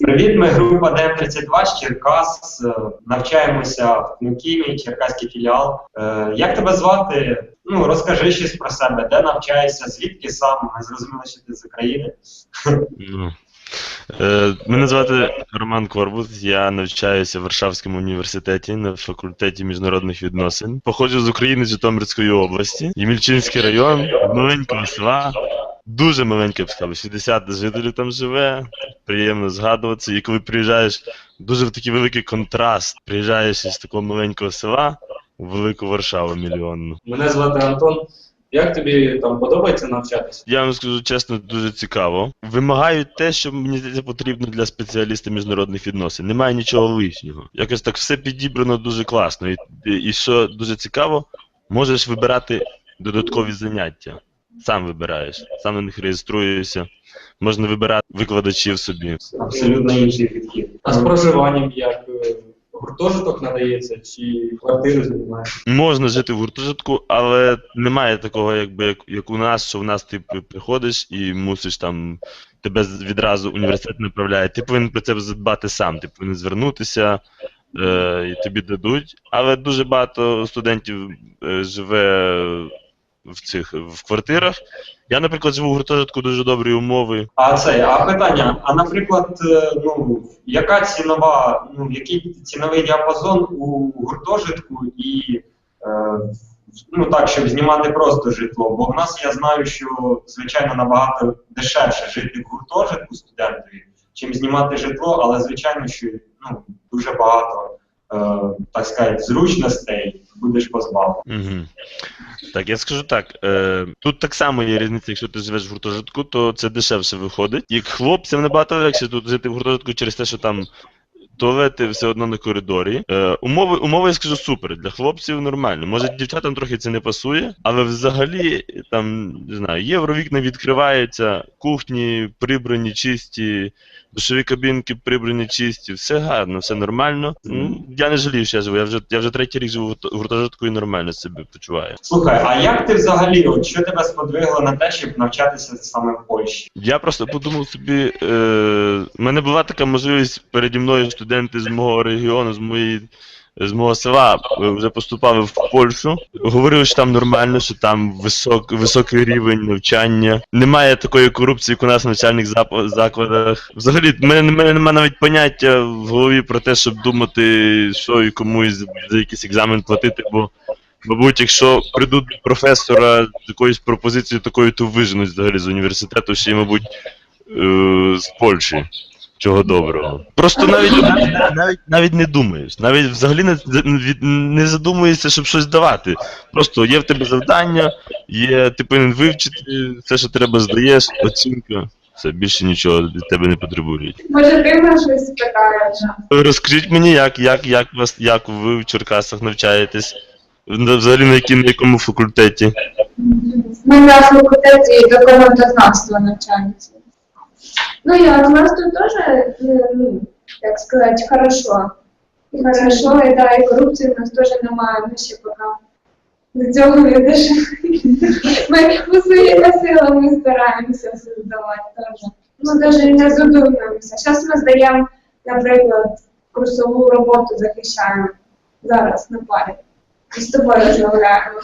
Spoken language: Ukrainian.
Привіт, ми група ДМ32 з Черкас. е, Навчаємося в Кнуківі, Черкаський філіал. Е, Як тебе звати? Ну, розкажи щось про себе, де навчаєшся, звідки сам? Ми зрозуміли, що ти з України. Ну. Е, Мене звати Роман Корбут, я навчаюся в Варшавському університеті на факультеті міжнародних відносин. Походжу з України з Житомирської області, Ємільчинський район, маленького села. Дуже маленьке, сказав, 60 жителів там живе. Приємно згадуватися. І коли приїжджаєш, дуже такий великий контраст. Приїжджаєш із такого маленького села у велику Варшаву мільйонну. Мене звати Антон. Як тобі там подобається навчатися? Я вам скажу чесно, дуже цікаво. Вимагають те, що мені здається потрібно для спеціаліста міжнародних відносин. Немає нічого лишнього. Якось так все підібрано дуже класно. І, і що дуже цікаво, можеш вибирати додаткові заняття. Сам вибираєш, сам на них реєструєшся. Можна вибирати викладачів собі. Абсолютно інший підхід. А з проживанням як е, гуртожиток надається чи квартиру знімаєш? Можна жити в гуртожитку, але немає такого, якби як, як у нас, що в нас ти приходиш і мусиш там тебе відразу університет направляє. Ти повинен про це задбати сам. Ти повинен звернутися, е, і тобі дадуть. Але дуже багато студентів е, живе в цих в квартирах. Я, наприклад, живу в гуртожитку дуже добрі умови. А це, а питання, а наприклад, е, ну, яка цінова, ну, який ціновий діапазон у гуртожитку і е, ну так, щоб знімати просто житло? Бо в нас я знаю, що звичайно набагато дешевше жити в гуртожитку студентові, чим знімати житло, але звичайно, що ну, дуже багато, е, так сказати, зручностей будеш позбавлений. Угу. Так, я скажу так. Е, тут так само є різниця, якщо ти живеш в гуртожитку, то це дешевше виходить. Як хлопцям набагато легше тут жити в гуртожитку через те, що там туалети все одно на коридорі. Е, умови, умови, я скажу, супер. Для хлопців нормально. Може, дівчатам трохи це не пасує, але взагалі там, не знаю, євровікна відкриваються, кухні прибрані, чисті, душові кабінки прибрані чисті, все гарно, все нормально. Ну, я не жалію, що я живу. Я вже, я вже третій рік живу в гурто- гуртожитку і нормально себе почуваю. Слухай, а як ти взагалі, от що тебе сподвигло на те, щоб навчатися саме в Польщі? Я просто подумав собі, е, мене була така можливість переді мною студенти з мого регіону, з моєї. З мого села е, вже поступали в Польщу. Говорили, що там нормально, що там висок, високий рівень навчання. Немає такої корупції, як у нас в навчальних закладах. Взагалі, в мене, мене немає навіть поняття в голові про те, щоб думати, що і комусь за, за якийсь екзамен платити, бо Мабуть, якщо прийдуть до професора з якоюсь пропозицією такою, то виженуть взагалі з університету, ще й, мабуть, е, з Польщі. Чого доброго. Просто навіть, навіть, навіть, навіть не думаєш. Навіть взагалі не, не задумуєшся, щоб щось давати. Просто є в тебе завдання, є, ти повинен вивчити, все, що треба, здаєш, оцінка. Все, більше нічого від тебе не потребують. Може, ти мене щось спитаєш? Розкажіть мені, як, як, як, вас, як ви в Черкасах навчаєтесь? Взагалі на, якій, на якому факультеті? Ми на факультеті документознавства навчаємося. Ну, я от у нас тут теж, е, ну, як сказати, хорошо. Хорошо, і да, і корупції в нас теж немає, ну ще поки до цього не дійшли. Ми, ми своїми силами стараємося все здавати теж. Ну, навіть не задумуємося. Зараз ми здаємо, наприклад, курсову роботу захищаємо зараз на парі. І з тобою розмовляємо.